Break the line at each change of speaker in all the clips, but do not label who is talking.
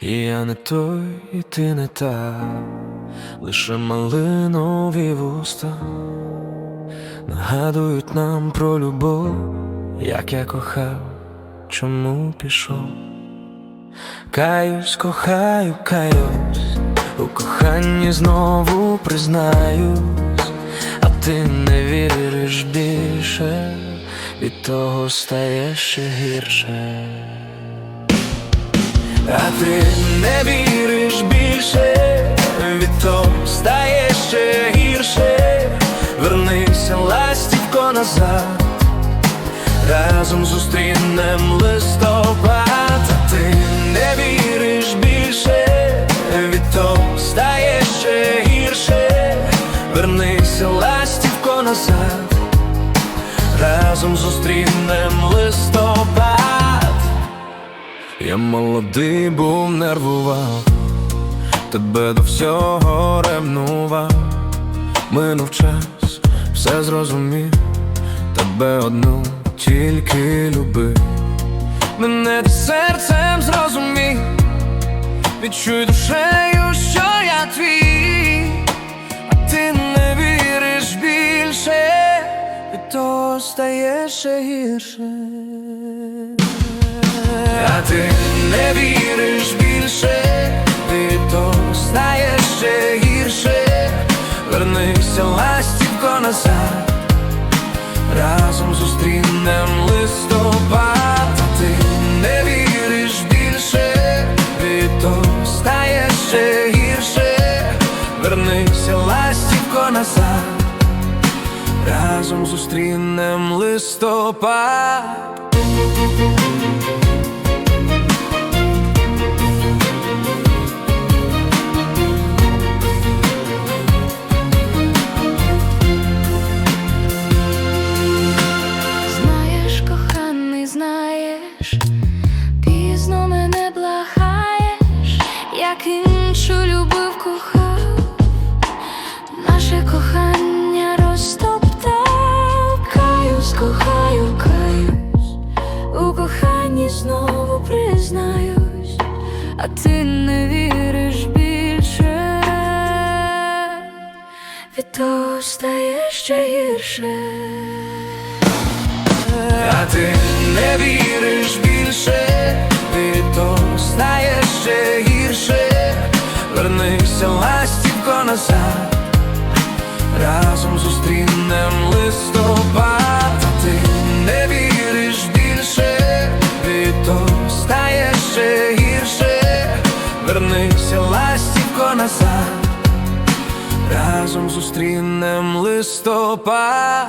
І я не той, і ти не та, лише малинові вуста нагадують нам про любов, як я кохав, чому пішов. Каюсь, кохаю, каюсь, у коханні знову признаюсь, а ти не віриш більше, від того стає ще гірше. А ти не віриш більше, від того стає ще гірше. Вернися, ластівко назад, разом зустрінем листопад. А ти не віриш більше, від того стає ще гірше. Вернися, ластівко назад, разом зустрінем листопад. Я молодий був, нервував, тебе до всього ревнував, минув час, все зрозумів, тебе одну тільки любив, мене ти серцем зрозумів, відчуй душею, що я твій, а ти не віриш більше, від того стає ще гірше. А ти не віриш більше, від того стає ще гірше. Вернися, ластівко назад, разом зустрінем листопад. Ти не віриш більше, від того стає ще гірше. Вернися, ластівко назад, разом зустрінем листопад.
Як іншу любив, кохав, наше кохання розтоптав, каюсь, кохаю, каюсь, у коханні знову признаюсь, а ти не віриш більше, від того стає ще гірше.
А ти не віриш більше, від того стає ще гірше. Вернися, ластівко назад, разом зустрінем листопад. А ти не віриш більше, від того стає ще гірше. Вернися, ластівко назад, разом зустрінем листопад.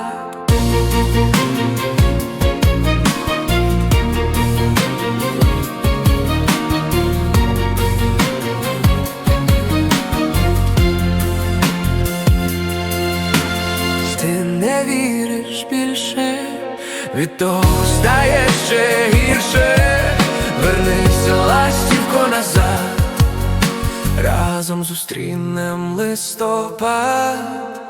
Віриш більше, від того стає ще гірше. Вернися, ластівко назад, разом зустрінем листопад.